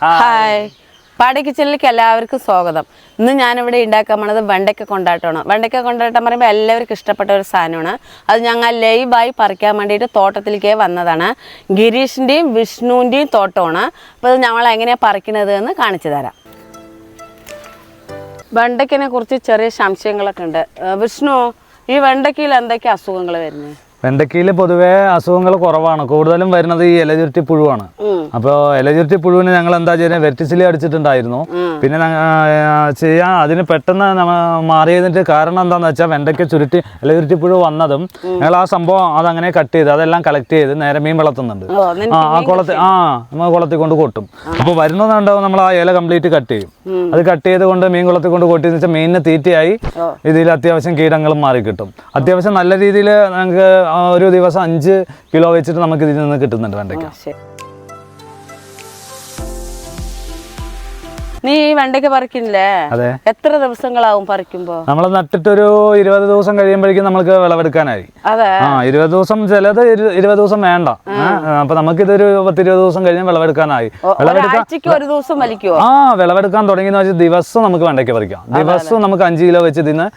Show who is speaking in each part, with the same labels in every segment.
Speaker 1: Hi. പാടി കിച്ചണിലേക്ക് എല്ലാവർക്കും സ്വാഗതം. ഇന്ന് ഞാനിവിടെ ഉണ്ടാക്കാൻ പോണത് വെണ്ടയ്ക്ക കൊണ്ടാട്ടമാണ്. വെണ്ടയ്ക്ക കൊണ്ടാട്ടം പറയുമ്പോൾ എല്ലാവർക്കും ഇഷ്ടപ്പെട്ട ഒരു സാധനമാണ്. അത് ഞങ്ങൾ ലൈവായി പറിക്കാൻ വേണ്ടിയിട്ട് തോട്ടത്തിലേക്ക് വന്നതാണ്. ഗിരീഷിന്റെയും വിഷ്ണുവിന്റെയും തോട്ടമാണ്. അപ്പോൾ ഇത് ഞങ്ങൾ എങ്ങനെയാണ് പറിക്കുന്നത് എന്ന് കാണിച്ചു തരാം. വെണ്ടയ്ക്കിനെ കുറിച്ച് ചെറിയ സംശയങ്ങളൊക്കെ ഉണ്ട്. വിഷ്ണു ഈ വെണ്ടയ്ക്കയിൽ എന്തൊക്കെ അസുഖങ്ങൾ വരുന്നത്
Speaker 2: വെണ്ടക്കയിൽ പൊതുവേ അസുഖങ്ങൾ കുറവാണ്. കൂടുതലും വരുന്നത് ഈ ഇലചുരുട്ടി പുഴുവാണ്. അപ്പോൾ ഇലചുരുട്ടി പുഴുവിന് ഞങ്ങൾ എന്താ ചെയ്യുന്നത്? വെറ്റിസിലി അടിച്ചിട്ടുണ്ടായിരുന്നു. പിന്നെ ചെയ്യാൻ അതിന് പെട്ടെന്ന് മാറിയതിന്റെ കാരണം എന്താണെന്ന് വെച്ചാൽ വെണ്ടയ്ക്ക ചുരുട്ടി ഇലചുരുട്ടി പുഴു വന്നതും ഞങ്ങൾ ആ സംഭവം അതങ്ങനെ കട്ട് ചെയ്ത് അതെല്ലാം കളക്ട് ചെയ്ത് നേരെ മീൻ വളർത്തുന്നുണ്ട്. ആ ആ കുളത്തിൽ ആ നമ്മൾ കുളത്തിൽ കൊണ്ട് കൊട്ടും. അപ്പോൾ വരുന്നതുണ്ടാവും നമ്മൾ ആ ഇല കംപ്ലീറ്റ് കട്ട് ചെയ്യും. അത് കട്ട് ചെയ്ത് കൊണ്ട് മീൻ കുളത്തിൽ കൊണ്ട് കൊട്ടിയെന്ന് വെച്ചാൽ മീനിന് തീറ്റയായി ഇതിൽ അത്യാവശ്യം കീടങ്ങളും മാറി കിട്ടും അത്യാവശ്യം നല്ല രീതിയിൽ ആ ഒരു ദിവസം അഞ്ച് കിലോ വെച്ചിട്ട് നമുക്ക് ഇതിൽ നിന്ന് കിട്ടുന്നുണ്ട് വെണ്ടയ്ക്ക.
Speaker 1: നീ വെണ്ടയ്ക്ക പറിക്കില്ലേ?
Speaker 2: അതെ.
Speaker 1: എത്ര ദിവസങ്ങളാവും പറിക്കുമ്പോ?
Speaker 2: നമ്മൾ നട്ടിട്ടൊരു ഇരുപത് ദിവസം കഴിയുമ്പോഴേക്കും നമുക്ക് വിളവെടുക്കാനായി.
Speaker 1: അതെ.
Speaker 2: ആ ഇരുപത് ദിവസം ചിലത് ഇരു- ഇരുപത് ദിവസം വേണ്ട. അപ്പൊ നമുക്ക് ഇതൊരു പത്തിരുപത് ദിവസം കഴിഞ്ഞ് വിളവെടുക്കാനായി.
Speaker 1: ഒരു ദിവസം വലിക്കോ
Speaker 2: ആ വിളവെടുക്കാൻ വെച്ചാൽ ദിവസം നമുക്ക് വെണ്ടയ്ക്ക പറിക്കാം. ദിവസം നമുക്ക് അഞ്ച് കിലോ വെച്ച് ഇതിന്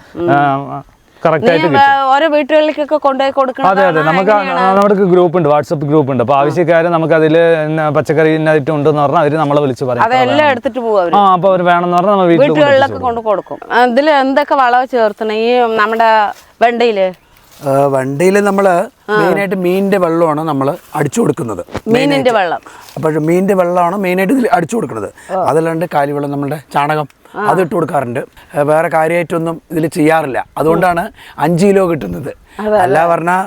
Speaker 1: ഓരോ വീട്ടുകളിലേക്കൊക്കെ കൊണ്ടുപോയി കൊടുക്കണം
Speaker 2: അതെ അതെ. നമുക്ക് നമ്മുടെ ഗ്രൂപ്പ് ഉണ്ട് വാട്സപ്പ് ഗ്രൂപ്പ് ഉണ്ട് അപ്പൊ ആവശ്യക്കാരെ നമുക്ക് അതിൽ പച്ചക്കറി ഇന്നായിട്ട് ഉണ്ടെന്ന് പറഞ്ഞാൽ അവർ നമ്മളെ വിളിച്ച് പറയും.
Speaker 1: അതെല്ലാം എടുത്തിട്ട് പോകും
Speaker 2: ആ അപ്പൊ അവർ വേണമെന്ന് പറഞ്ഞാൽ നമ്മൾ വീട്ടിൽ
Speaker 1: വീട്ടുകളിലൊക്കെ കൊണ്ട് കൊടുക്കും. അതിൽ എന്തൊക്കെ വളവ് ചേർത്തണം? ഈ നമ്മുടെ വെണ്ടയിൽ.
Speaker 3: വണ്ടിയിൽ നമ്മൾ മെയിനായിട്ട് മീനിന്റെ വെള്ളമാണ് നമ്മൾ അടിച്ചു കൊടുക്കുന്നത്.
Speaker 1: മീനിന്റെ വെള്ളം.
Speaker 3: അപ്പോൾ മീനിന്റെ വെള്ളമാണ് മെയിനായിട്ട് ഇതിൽ അടിച്ചു കൊടുക്കുന്നത്. അതല്ലാണ്ട് കാലിവെള്ളം നമ്മുടെ ചാണകം അത് ഇട്ട് കൊടുക്കാറുണ്ട്. വേറെ കാര്യമായിട്ടൊന്നും ഇതിൽ ചെയ്യാറില്ല. അതുകൊണ്ടാണ് അഞ്ച് കിലോ കിട്ടുന്നത്. അല്ല പറഞ്ഞാൽ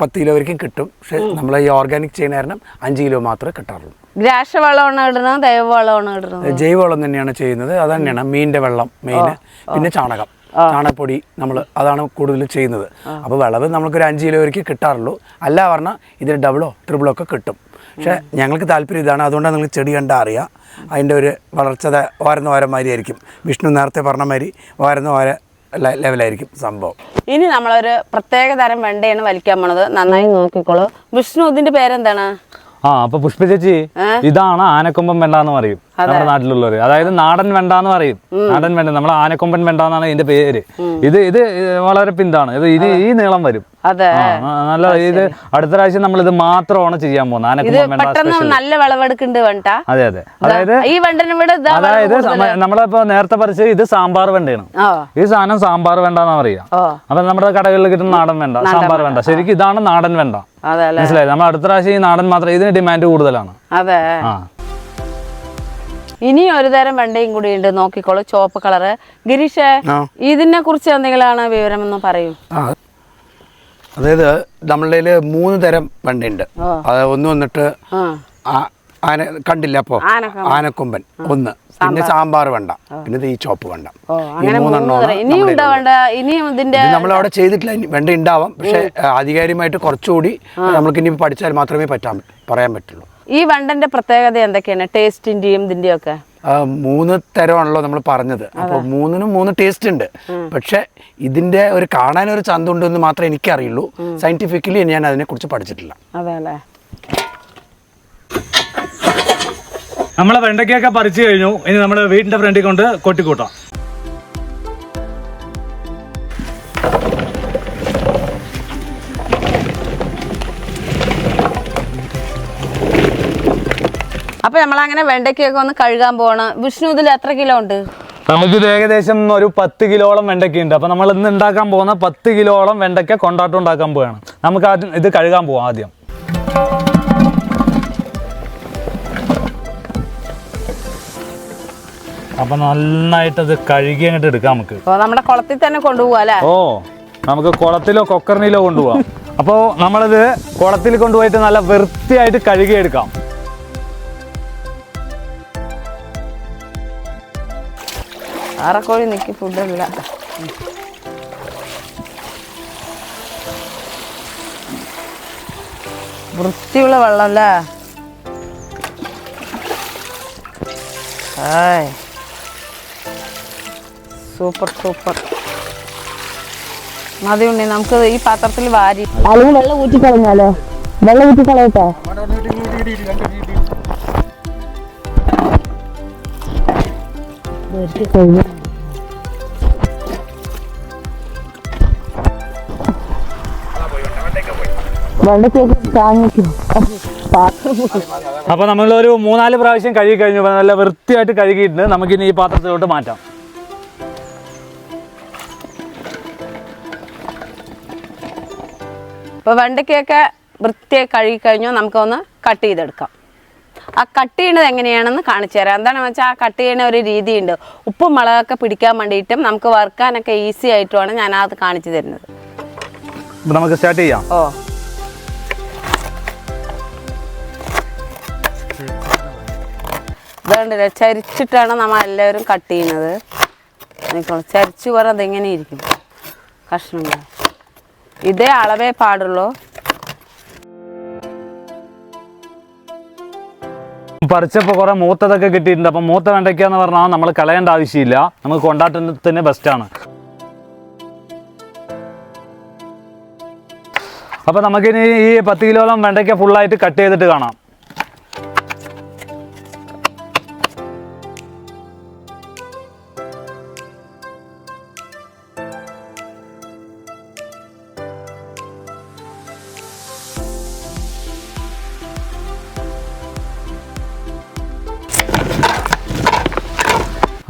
Speaker 3: പത്ത് കിലോ വരെയും കിട്ടും. പക്ഷെ നമ്മൾ ഈ ഓർഗാനിക് ചെയ്യുന്ന കാരണം അഞ്ച് കിലോ മാത്രമേ കിട്ടാറുള്ളൂ.
Speaker 1: ഗ്രാഷവളമാണ് ഇടുന്നത് ദൈവവളമാണ് ഇടുന്നത്.
Speaker 3: ജൈവവളം തന്നെയാണ് ചെയ്യുന്നത്. അത് തന്നെയാണ് മീനിന്റെ വെള്ളം മെയിൻ പിന്നെ ചാണകം. ചാണകപ്പൊടി നമ്മൾ അതാണ് കൂടുതൽ ചെയ്യുന്നത്. അപ്പോൾ വിളവ് നമുക്കൊരു അഞ്ച് കിലോ വരയ്ക്ക് കിട്ടാറുള്ളൂ. അല്ല പറഞ്ഞാൽ ഇതിന് ഡബിളോ ട്രിപ്പിളോ ഒക്കെ കിട്ടും. പക്ഷേ ഞങ്ങൾക്ക് താല്പര്യം ഇതാണ്. അതുകൊണ്ടാണ് നിങ്ങൾ ചെടി കണ്ടാൽ അറിയാം. അതിന്റെ ഒരു വളർച്ച ഓരന്ന ഓരോ മാതിരി ആയിരിക്കും വിഷ്ണു നേരത്തെ പറഞ്ഞ മാതിരി ഓരോന്ന് ഓരോ ലെവലായിരിക്കും സംഭവം.
Speaker 1: ഇനി നമ്മളൊരു പ്രത്യേക തരം വെണ്ടയാണ് വലിക്കാൻ പോണത്. നന്നായി നോക്കിക്കോളൂ. വിഷ്ണു ഇതിന്റെ പേരെന്താണ്?
Speaker 2: ആ അപ്പൊ പുഷ്പ ചേച്ചി ഇതാണ് ആനക്കൊമ്പം വെണ്ട എന്ന് പറയും. നമ്മുടെ നാട്ടിലുള്ളവര്. അതായത് നാടൻ വെണ്ട എന്ന് പറയും നാടൻ വെണ്ട നമ്മൾ ആനക്കൊമ്പൻ വെണ്ട എന്നാണ് ഇതിന്റെ പേര്. ഇത് ഇത് വളരെ പിന്താണ്. ഇത് ഇത് ഈ നീളം വരും. നല്ല ഇത് അടുത്ത പ്രാവശ്യം നമ്മൾ ഇത് മാത്രമാണ് ചെയ്യാൻ പോകുന്നത്. ആനക്കൊമ്പൻ വെണ്ട
Speaker 1: നല്ല വിളവെടുക്കുന്നുണ്ട് വേണ്ട?
Speaker 2: അതെ അതെ. അതായത്
Speaker 1: ഈ
Speaker 2: അതായത് നമ്മളിപ്പോ നേരത്തെ പറിച്ചത് ഇത് സാമ്പാർ വെണ്ടയാണ്. ഈ സാധനം സാമ്പാർ വെണ്ട എന്നാ പറയാ അപ്പൊ നമ്മുടെ കടകളിൽ കിട്ടുന്ന നാടൻ വെണ്ട സാമ്പാർ വെണ്ട. ശരിക്കും ഇതാണ് നാടൻ വെണ്ട. മനസ്സിലായി? നമ്മൾ അടുത്ത പ്രാവശ്യം ഈ നാടൻ മാത്രം ഇതിന് ഡിമാൻഡ് കൂടുതലാണ്.
Speaker 1: അതെ.
Speaker 2: ആ.
Speaker 1: ഇനി ഒരു തരം വെണ്ടയും കൂടി ഉണ്ട്. നോക്കിക്കോളൂ ചുവപ്പ് കളറ് ഗിരീഷ്. ഇതിനെ കുറിച്ച് എന്തെങ്കിലാണ് വിവരം എന്ന് പറയൂ
Speaker 3: അതായത് നമ്മളുടെ മൂന്ന് തരം വണ്ടിയുണ്ട്. അത് ഒന്ന് വന്നിട്ട് ആന കണ്ടില്ല അപ്പോ?
Speaker 1: ആനക്കൊമ്പൻ.
Speaker 3: ഒന്ന്. പിന്നെ സാമ്പാർ. വേണ്ട. പിന്നെ ഈ ചോപ്പ് വേണ്ട. ഈ മൂന്നെണ്ണം അവിടെ ചെയ്തിട്ടില്ല. വെണ്ട ഉണ്ടാവാം. പക്ഷെ ആധികാരികമായിട്ട് കുറച്ചുകൂടി നമ്മൾക്ക് ഇനി പഠിച്ചാൽ മാത്രമേ പറ്റാൻ പറയാൻ പറ്റുള്ളൂ.
Speaker 1: ഈ വണ്ടന്റെ പ്രത്യേകത എന്തൊക്കെയാണ്? ടേസ്റ്റിന്റെയും ഇതിന്റെയും ഒക്കെ
Speaker 3: ആ, മൂന്ന് തരമാണല്ലോ നമ്മൾ പറഞ്ഞത്. അപ്പോൾ മൂന്നിനും മൂന്ന് ടേസ്റ്റ് ഉണ്ട് പക്ഷെ ഇതിന്റെ ഒരു കാണാൻ ഒരു ചന്തമുണ്ടെന്ന് മാത്രമേ എനിക്കറിയുള്ളൂ. സയന്റിഫിക്കലി ഞാൻ അതിനെ കുറിച്ച് പഠിച്ചിട്ടില്ല.
Speaker 1: അതെ അല്ലേ?
Speaker 2: നമ്മളെ വെണ്ടയ്ക്കൊക്കെ പറിച്ചു കഴിഞ്ഞു. ഇനി നമ്മുടെ വീടിന്റെ ഫ്രണ്ടിൽ കൊണ്ട് കൊട്ടിക്കൂട്ടാം.
Speaker 1: അപ്പൊ നമ്മളങ്ങനെ വെണ്ടയ്ക്കൊക്കെ ഒന്ന് കഴുകാൻ പോകണം വിഷ്ണു ഇതിൽ എത്ര കിലോ ഉണ്ട്?
Speaker 2: നമുക്കിത് ഏകദേശം ഒരു പത്ത് കിലോളം വെണ്ടയ്ക്ക ഉണ്ട്. അപ്പൊ നമ്മൾ ഇന്ന് ഉണ്ടാക്കാൻ പോകുന്ന പത്ത് കിലോളം വെണ്ടയ്ക്ക കൊണ്ടാട്ടം ഉണ്ടാക്കാൻ പോവുകയാണ് നമുക്ക് ആദ്യം ഇത് കഴുകാൻ പോവാം ആദ്യം. അപ്പൊ നന്നായിട്ട് അത് കഴുകി അങ്ങോട്ട് എടുക്കാം നമുക്ക്.
Speaker 1: അപ്പൊ നമ്മുടെ കുളത്തിൽ തന്നെ കൊണ്ടുപോകാം
Speaker 2: ഓ നമുക്ക് കുളത്തിലോ കൊക്കറിനിലോ കൊണ്ടുപോകാം അപ്പോൾ നമ്മളിത് കുളത്തിൽ കൊണ്ടുപോയിട്ട് നല്ല വൃത്തിയായിട്ട് കഴുകിയെടുക്കാം.
Speaker 1: ആറക്കോഴി നിൽക്കി ഫുഡില്ല വൃത്തിയുള്ള വെള്ളമല്ല സൂപ്പർ സൂപ്പർ മതി ഉണ്ണി നമുക്ക് ഈ പാത്രത്തിൽ വാരി
Speaker 4: അല്ലെങ്കിൽ വെള്ളം ഊറ്റി വെള്ളം വെള്ളത്തേക്ക് താങ്ങിക്കും.
Speaker 2: അപ്പൊ നമ്മളൊരു മൂന്നാൽ പ്രാവശ്യം കഴുകി കഴിഞ്ഞു. നല്ല വൃത്തിയായിട്ട് കഴുകിയിട്ടുണ്ട്. നമുക്കിനി ഈ പാത്രത്തിലോട്ട് മാറ്റാം.
Speaker 1: അപ്പൊ വെണ്ടയ്ക്കൊക്കെ വൃത്തിയായി കഴുകി കഴിഞ്ഞു. നമുക്കൊന്ന് കട്ട് ചെയ്തെടുക്കാം. ആ കട്ട് ചെയ്യണത് എങ്ങനെയാണെന്ന് കാണിച്ചു തരാം. എന്താണെന്ന് വെച്ചാൽ ആ കട്ട് ചെയ്യണ ഒരു രീതിയുണ്ട്. ഉപ്പും മുളകൊക്കെ പിടിക്കാൻ വേണ്ടിയിട്ടും നമുക്ക് വറുക്കാനൊക്കെ ഈസി ആയിട്ടുമാണ് ഞാൻ അത് കാണിച്ചു തരുന്നത്.
Speaker 2: നമുക്ക് സ്റ്റാർട്ട് ചെയ്യാം.
Speaker 1: ഓ. ഇതുകൊണ്ടില്ല ചരിച്ചിട്ടാണ് നമ്മൾ എല്ലാവരും കട്ട് ചെയ്യുന്നത്. ചരിച്ചു ചരിച്ച് പറഞ്ഞത് എങ്ങനെയിരിക്കും ഇരിക്കും? കഷ്ണങ്ങൾ. ഇതേ അളവേ പാടുള്ളൂ.
Speaker 2: പറിച്ചപ്പോൾ കുറെ മൂത്തതൊക്കെ കിട്ടിയിട്ടുണ്ട്. അപ്പം മൂത്ത വെണ്ടയ്ക്ക എന്ന് പറഞ്ഞാൽ നമ്മൾ കളയേണ്ട ആവശ്യമില്ല. നമുക്ക് കൊണ്ടാട്ടത്തിന് ബെസ്റ്റാണ് അപ്പം നമുക്കിനി ഈ പത്ത് കിലോളം വെണ്ടയ്ക്ക ഫുള്ളായിട്ട് കട്ട് ചെയ്തിട്ട് കാണാം.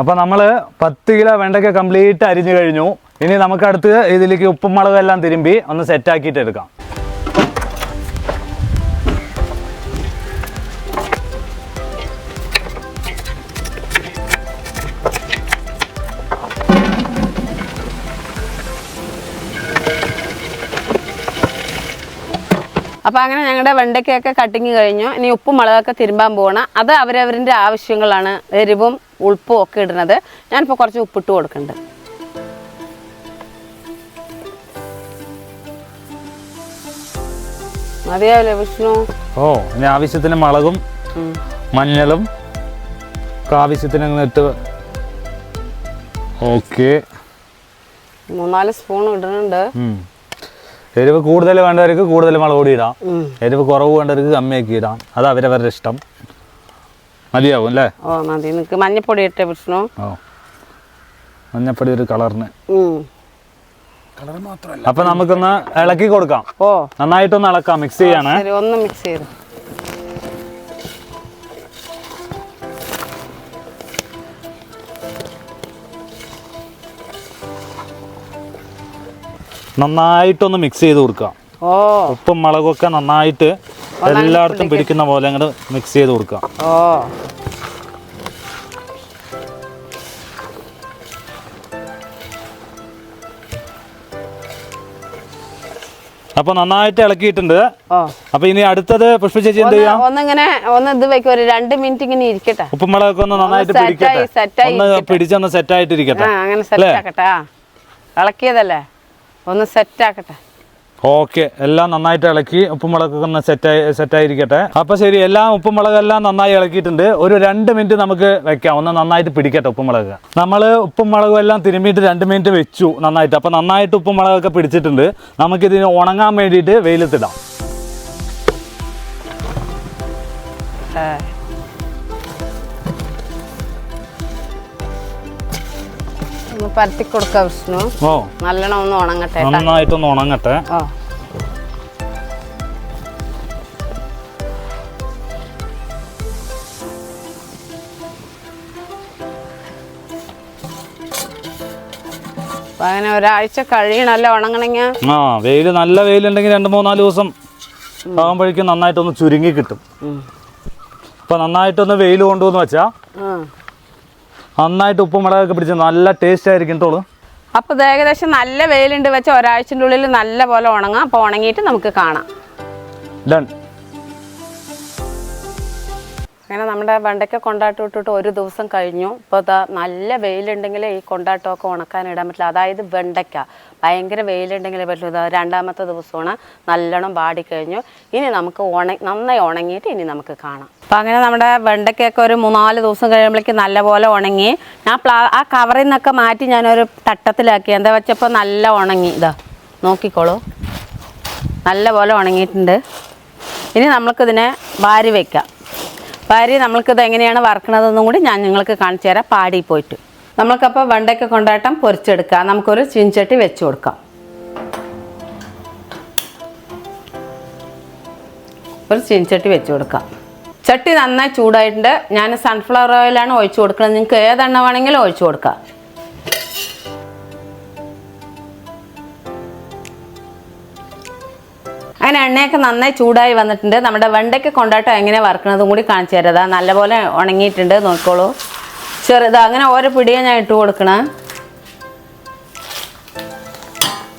Speaker 2: അപ്പോൾ നമ്മൾ പത്ത് കിലോ വെണ്ടയ്ക്ക കംപ്ലീറ്റ് അരിഞ്ഞു കഴിഞ്ഞു. ഇനി നമുക്ക് അടുത്ത് ഇതിലേക്ക് ഉപ്പും മുളകും എല്ലാം തിരുമ്പി ഒന്ന് സെറ്റാക്കിയിട്ട് എടുക്കാം.
Speaker 1: അപ്പോൾ അങ്ങനെ ഞങ്ങളുടെ വെണ്ടയ്ക്കൊക്കെ കട്ടിങ് കഴിഞ്ഞു. ഇനി ഉപ്പും മുളകൊക്കെ തിരുമ്പാൻ പോകണം അത് അവരവരിന്റെ ആവശ്യങ്ങളാണ്. എരിവും ഉൾപ്പും ഒക്കെ ഇടുന്നത്. ഞാനിപ്പോൾ കുറച്ച് ഉപ്പിട്ട് കൊടുക്കുന്നുണ്ട്. മതിയാവില്ലേ വിഷ്ണു?
Speaker 2: ഓ ഇനി ആവശ്യത്തിന് മുളകും മഞ്ഞളും ആവശ്യത്തിന് ഇട്ട് ഓക്കെ.
Speaker 1: മൂന്നാൽ സ്പൂൺ ഇടുന്നുണ്ട്.
Speaker 2: എരിവ് കൂടുതൽ വേണ്ടവർക്ക് കൂടുതൽ മുളക് പൊടി ഇടാം. എരിവ് കുറവ് വേണ്ടവർക്ക് കമ്മിയാക്കി ഇടാം. അത് അവരവരുടെ ഇഷ്ടം. മതിയാവും അല്ലേ?
Speaker 1: ഓ മതി. നിനക്ക് മഞ്ഞപ്പൊടി ഇട്ടേ പ്രശ്നം?
Speaker 2: ഓ. മഞ്ഞപ്പൊടി ഒരു കളറിന്.
Speaker 3: കളർ മാത്രമല്ല.
Speaker 2: അപ്പൊ നമുക്കൊന്ന് ഇളക്കി കൊടുക്കാം.
Speaker 1: ഓ.
Speaker 2: നന്നായിട്ടൊന്ന് ഇളക്കാം. മിക്സ് ചെയ്യാണ്.
Speaker 1: ഒന്ന് മിക്സ് ചെയ്ത്.
Speaker 2: നന്നായിട്ടൊന്ന് മിക്സ് ചെയ്ത് കൊടുക്കുക.
Speaker 1: ഓ.
Speaker 2: ഉപ്പും മുളകൊക്കെ നന്നായിട്ട് എല്ലായിടത്തും പിടിക്കുന്ന പോലെ അങ്ങോട്ട് മിക്സ് ചെയ്ത് കൊടുക്കുക. അപ്പൊ നന്നായിട്ട് ഇളക്കിയിട്ടുണ്ട്. അപ്പൊ ഇനി അടുത്തത് പുഷ്പ ചേച്ചി എന്ത് ചെയ്യാം?
Speaker 1: ഒന്നിങ്ങനെ ഒന്ന് ഇത് വെക്കും ഒരു രണ്ട് മിനിറ്റ് ഇങ്ങനെ ഇരിക്കട്ടെ.
Speaker 2: ഉപ്പുമുളകൊക്കെ ഒന്ന് നന്നായിട്ട് പിടിക്കട്ടെ. ഒന്ന് പിടിച്ചൊന്ന് സെറ്റ് ആയിട്ട്
Speaker 1: ഇരിക്കട്ടെ അങ്ങനെ സെറ്റ് ആക്കട്ടെ ഇളക്കിയതല്ലേ? ഒന്ന് സെറ്റ് ആക്കട്ടെ
Speaker 2: ഓക്കെ എല്ലാം നന്നായിട്ട് ഇളക്കി ഉപ്പും മുളകൊക്കെ ഒന്ന് സെറ്റായി സെറ്റായിരിക്കട്ടെ. അപ്പൊ ശരി എല്ലാം ഉപ്പും മുളകെല്ലാം നന്നായി ഇളക്കിയിട്ടുണ്ട്. ഒരു രണ്ട് മിനിറ്റ് നമുക്ക് വെക്കാം. ഒന്ന് നന്നായിട്ട് പിടിക്കട്ടെ ഉപ്പും മുളക്. നമ്മൾ ഉപ്പും മുളകും എല്ലാം തിരുമ്മിയിട്ട് രണ്ട് മിനിറ്റ് വെച്ചു നന്നായിട്ട്. അപ്പൊ നന്നായിട്ട് ഉപ്പും മുളകൊക്കെ പിടിച്ചിട്ടുണ്ട്. നമുക്കിതിന് ഉണങ്ങാൻ വേണ്ടിയിട്ട് വെയിലത്തിടാം.
Speaker 1: പരത്തി കൊടുക്ക വിഷ്ണു
Speaker 2: ഓ.
Speaker 1: നല്ലോണം ഒന്ന് ഉണങ്ങട്ടെ.
Speaker 2: നന്നായിട്ടൊന്ന് ഉണങ്ങട്ടെ.
Speaker 1: ഓ. അങ്ങനെ ഒരാഴ്ച കഴിയണല്ലോ ഉണങ്ങണെങ്കിൽ
Speaker 2: ആ വെയിൽ നല്ല വെയിലുണ്ടെങ്കിൽ രണ്ട് മൂന്നാൽ ദിവസം ആകുമ്പോഴേക്കും നന്നായിട്ടൊന്ന് ചുരുങ്ങി കിട്ടും. അപ്പൊ നന്നായിട്ടൊന്ന് വെയിൽ കൊണ്ടുവന്ന് വെച്ചാൽ നന്നായിട്ട് ഉപ്പും മുളകൊക്കെ പിടിച്ച് നല്ല ടേസ്റ്റ് ആയിരിക്കും തോളൂ
Speaker 1: അപ്പോൾ ഇത് ഏകദേശം നല്ല വെയിലുണ്ട് വെച്ച ഒരാഴ്ചന്റെ ഉള്ളിൽ നല്ല പോലെ ഉണങ്ങാം. അപ്പോൾ ഉണങ്ങിയിട്ട് നമുക്ക് കാണാം.
Speaker 2: ഡൺ
Speaker 1: അങ്ങനെ നമ്മുടെ വെണ്ടയ്ക്ക കൊണ്ടാട്ടം ഇട്ടിട്ട് ഒരു ദിവസം കഴിഞ്ഞു. ഇപ്പോൾ ഇതാ നല്ല വെയിലുണ്ടെങ്കിൽ ഈ കൊണ്ടാട്ടമൊക്കെ ഉണക്കാൻ ഇടാൻ പറ്റില്ല. അതായത് വെണ്ടയ്ക്ക. ഭയങ്കര വെയിലുണ്ടെങ്കിലേ പറ്റുള്ളൂ ഇതാ രണ്ടാമത്തെ ദിവസമാണ്. നല്ലോണം പാടിക്കഴിഞ്ഞു ഇനി നമുക്ക് ഉണ നന്നായി ഉണങ്ങിയിട്ട് ഇനി നമുക്ക് കാണാം. അപ്പം അങ്ങനെ നമ്മുടെ വെണ്ടയ്ക്കൊക്കെ ഒരു മൂന്നാൽ ദിവസം കഴിയുമ്പോഴേക്ക് നല്ലപോലെ ഉണങ്ങി. ഞാൻ പ്ലാ ആ കവറിൽ നിന്നൊക്കെ മാറ്റി ഞാനൊരു തട്ടത്തിലാക്കി. എന്താ വെച്ചപ്പോൾ നല്ല ഉണങ്ങി. ഇതാ നോക്കിക്കോളൂ. നല്ലപോലെ ഉണങ്ങിയിട്ടുണ്ട്. ഇനി നമ്മൾക്കിതിനെ വാരി വയ്ക്കാം വാരി നമ്മൾക്കിത് എങ്ങനെയാണ് വറക്കണതെന്നും കൂടി ഞാൻ നിങ്ങൾക്ക് കാണിച്ചു തരാം. പാടി പോയിട്ട്. നമ്മൾക്കപ്പോൾ വെണ്ടയ്ക്ക കൊണ്ടാട്ടം പൊരിച്ചെടുക്കാം. നമുക്കൊരു ചിഞ്ചട്ടി വെച്ച് കൊടുക്കാം. ഒരു ചിഞ്ചട്ടി വെച്ച് കൊടുക്കാം. ചട്ടി നന്നായി ചൂടായിട്ടുണ്ട്. ഞാൻ സൺഫ്ലവർ ഓയിലാണ് ഒഴിച്ചു കൊടുക്കുന്നത്. നിങ്ങൾക്ക് ഏതെണ്ണ വേണമെങ്കിലും ഒഴിച്ചു കൊടുക്കാം. അങ്ങനെ എണ്ണയൊക്കെ നന്നായി ചൂടായി വന്നിട്ടുണ്ട്. നമ്മുടെ വെണ്ടയ്ക്ക കൊണ്ടാട്ടം എങ്ങനെ വറുക്കണതും കൂടി കാണിച്ചു തരാതാ നല്ലപോലെ ഉണങ്ങിയിട്ടുണ്ട്. നോക്കോളൂ ചെറുത് അങ്ങനെ ഓരോ പിടിയും ഞാൻ ഇട്ട് കൊടുക്കണം.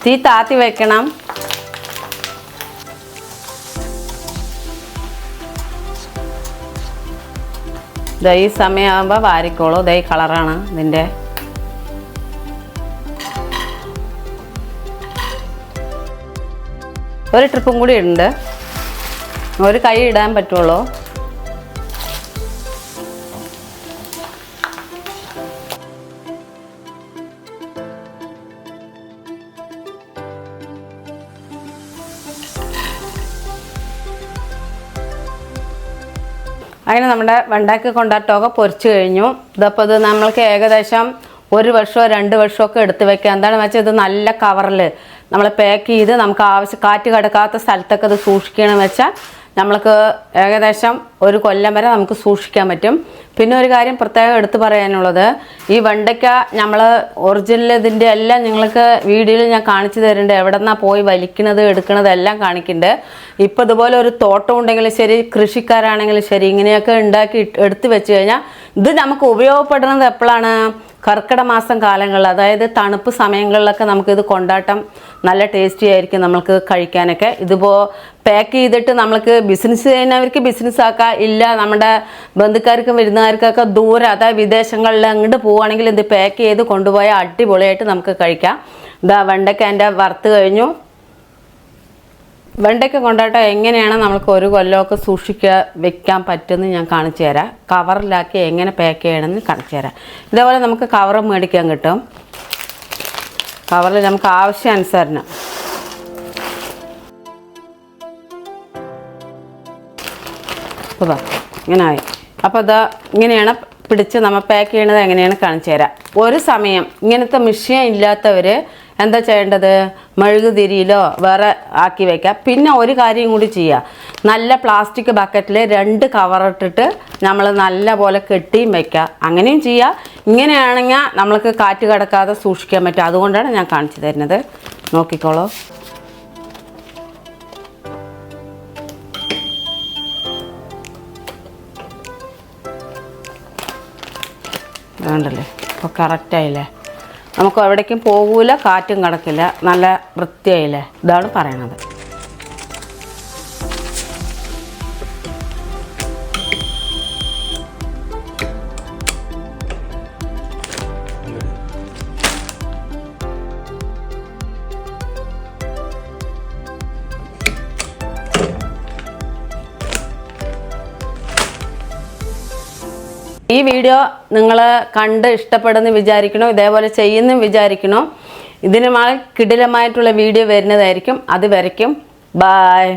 Speaker 1: തീ താത്തി വെക്കണം. ഈ സമയമാകുമ്പോൾ വാരിക്കോളൂ. ദേ കളറാണ് ഇതിന്റെ ഒരു ട്രിപ്പും കൂടി ഉണ്ട്. ഒരു കൈ ഇടാൻ പറ്റുള്ളൂ. അങ്ങനെ നമ്മുടെ വെണ്ടാക്കി കൊണ്ടാട്ടമൊക്കെ പൊരിച്ചു കഴിഞ്ഞു. ഇതപ്പോൾ ഇത് നമ്മൾക്ക് ഏകദേശം ഒരു വർഷമോ രണ്ട് വർഷമോ ഒക്കെ എടുത്ത് വെക്കാം. എന്താണെന്ന് വെച്ചാൽ ഇത് നല്ല കവറിൽ നമ്മൾ പാക്ക് ചെയ്ത് നമുക്ക് ആവശ്യം കാറ്റ് കടക്കാത്ത സ്ഥലത്തൊക്കെ ഇത് സൂക്ഷിക്കണമെന്ന് വെച്ചാൽ നമ്മൾക്ക് ഏകദേശം ഒരു കൊല്ലം വരെ നമുക്ക് സൂക്ഷിക്കാൻ പറ്റും. പിന്നെ ഒരു കാര്യം പ്രത്യേകം എടുത്തു പറയാനുള്ളത് ഈ വെണ്ടയ്ക്ക നമ്മൾ ഒറിജിനൽ ഇതിന്റെ എല്ലാം നിങ്ങൾക്ക് വീഡിയോയിൽ ഞാൻ കാണിച്ചു തരുന്നുണ്ട്. എവിടെ നിന്നാണ് പോയി വലിക്കണത് എടുക്കണത് എല്ലാം കാണിക്കുന്നുണ്ട്. ഇപ്പോൾ ഇതുപോലെ ഒരു തോട്ടം ഉണ്ടെങ്കിലും ശരി കൃഷിക്കാരാണെങ്കിലും ശരി ഇങ്ങനെയൊക്കെ ഉണ്ടാക്കി എടുത്ത് വെച്ച് കഴിഞ്ഞാൽ ഇത് നമുക്ക് ഉപയോഗപ്പെടുന്നത് എപ്പോഴാണ്? കർക്കിടക മാസം കാലങ്ങളിൽ അതായത് തണുപ്പ് സമയങ്ങളിലൊക്കെ നമുക്കിത് കൊണ്ടാട്ടം നല്ല ടേസ്റ്റി ആയിരിക്കും നമ്മൾക്ക് കഴിക്കാനൊക്കെ. ഇതിപ്പോൾ പാക്ക് ചെയ്തിട്ട് നമ്മൾക്ക് ബിസിനസ് ചെയ്യുന്നവർക്ക് ബിസിനസ് ആക്കാം. ഇല്ല നമ്മുടെ ബന്ധുക്കാർക്കും വിരുന്നുകാർക്കൊക്കെ ദൂരെ അതായത് വിദേശങ്ങളിൽ അങ്ങോട്ട് പോവുകയാണെങ്കിൽ ഇത് പാക്ക് ചെയ്ത് കൊണ്ടുപോയാൽ അടിപൊളിയായിട്ട് നമുക്ക് കഴിക്കാം. ഇതാ വെണ്ടയ്ക്ക എന്റെ വറുത്ത് കഴിഞ്ഞു. വെണ്ടയ്ക്ക കൊണ്ടാട്ടം എങ്ങനെയാണ് നമുക്ക് ഒരു കൊല്ലമൊക്കെ സൂക്ഷിക്കുക വെക്കാൻ പറ്റുമെന്ന് ഞാൻ കാണിച്ചു തരാം. കവറിലാക്കി എങ്ങനെ പാക്ക് ചെയ്യണമെന്ന് കാണിച്ചു തരാം. ഇതേപോലെ നമുക്ക് കവർ മേടിക്കാൻ കിട്ടും. കവറിൽ നമുക്ക് ആവശ്യാനുസരണം ഇതാ ഇങ്ങനെ അപ്പോൾ ഇതാ ഇങ്ങനെയാണ് പിടിച്ച് നമ്മൾ പാക്ക് ചെയ്യണത് എങ്ങനെയാണ് കാണിച്ചു തരാം. ഒരു സമയം ഇങ്ങനത്തെ മെഷീൻ ഇല്ലാത്തവർ എന്താ ചെയ്യേണ്ടത്? മെഴുകുതിരിയിലോ വേറെ ആക്കി വെക്കുക പിന്നെ ഒരു കാര്യം കൂടി ചെയ്യുക നല്ല പ്ലാസ്റ്റിക് ബക്കറ്റിൽ രണ്ട് കവർ ഇട്ടിട്ട് നമ്മൾ നല്ല പോലെ കെട്ടിയും വയ്ക്കുക അങ്ങനെയും ചെയ്യുക ഇങ്ങനെയാണെങ്കിൽ നമ്മൾക്ക് കാറ്റ് കിടക്കാതെ സൂക്ഷിക്കാൻ പറ്റും. അതുകൊണ്ടാണ് ഞാൻ കാണിച്ചു തരുന്നത്. നോക്കിക്കോളൂ. വേണ്ടല്ലേ? അപ്പോൾ കറക്റ്റായില്ലേ നമുക്ക് എവിടേക്കും പോകൂല കാറ്റും കിടക്കില്ല. നല്ല വൃത്തിയായില്ലേ? ഇതാണ് പറയണത്. ഈ വീഡിയോ നിങ്ങൾ കണ്ട് ഇഷ്ടപ്പെടുന്നു വിചാരിക്കണോ ഇതേപോലെ ചെയ്യുന്നു വിചാരിക്കണോ ഇതിനുമായി കിടിലമായിട്ടുള്ള വീഡിയോ വരുന്നതായിരിക്കും. അത് വരയ്ക്കും. ബായ്